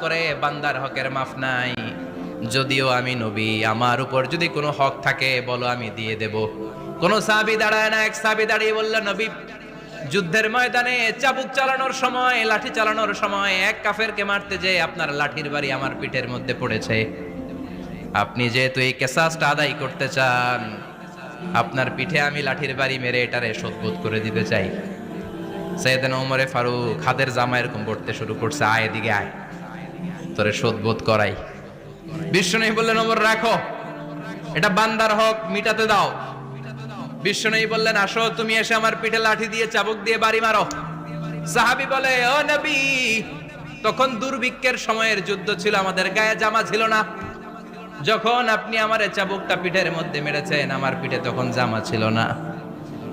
করে, বান্দার হকের মাফ নাই। যদিও আমি নবী, আমার উপর যদি কোনো হক থাকে, বলো আমি দিয়ে দেব। কোন সাবি দাঁড়ায় না, এক সাবি দাঁড়িয়ে বললেন নবী, যুদ্ধের ময়দানে চাবুক চালানোর সময়, লাঠি চালানোর সময়, এক কাফেরকে মারতে যে আপনার লাঠির বাড়ি আমার পিঠের মধ্যে পড়েছে। আপনি যেহেতু এই কেসাসটা আদায় করতে চান, আপনার পিঠে আমি লাঠির বাড়ি মেরে এটারে শোধবোধ করে দিতে চাই। সেদিন ওমরে ফারুক হাদের জামা এরকম পড়তে শুরু করছে। আয় এদিকে আয়। তোরে শোধবোধ করাই। বিষ্ণু বললেন, ওমর, রাখো। এটা বান্দার হক, মিটাতে দাও। বিষ্ণু বললেন, আসো, তুমি এসে আমার পিঠে লাঠি দিয়ে চাবুক দিয়ে বাড়ি মারো। সাহাবি বলে, ও নবী, তখন দুর্ভিক্ষের সময়ের যুদ্ধ ছিল, আমাদের গায়ে জামা ছিল না। যখন আপনি আমার চাবুকটা পিঠের মধ্যে মেরেছেন, আমার পিঠে তখন জামা ছিল না।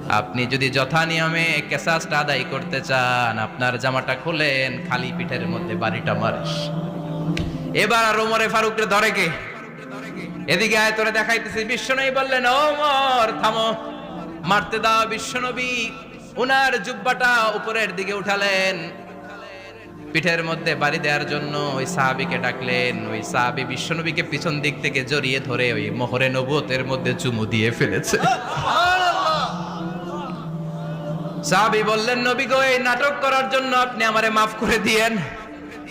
আপনি যদি যথা নিয়মে কেসাসটা আদায় করতে চান, আপনার জামাটা খুলেন, খালি পিঠের মধ্যে বাড়িটা মারিস। এবার আর ওমরে ফারুককে ধরে কে? এদিকে আয়, তোরে দেখাইতেছি। বিশ্বনবী বললেন, ওমর, থামো। মারতে দাও বিশ্বনবী। উনার জুব্বাটা উপরের দিকে উঠালেন। পিঠের মধ্যে বাড়ি দেওয়ার জন্য ওই সাহাবিকে ডাকলেন। ওই সাহাবি বিশ্বনবীকে পিছন দিক থেকে জড়িয়ে ধরে ওই মোহরে নবুয়তের মধ্যে চুমু দিয়ে ফেলেছে। সাহাবি বললেন, নবী গো, এই নাটক করার জন্য আপনি আমারে মাফ করে দিয়েন।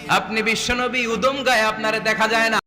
আপনি বিশ্বনবী উদম গায়ে আপনারে দেখা যায় না।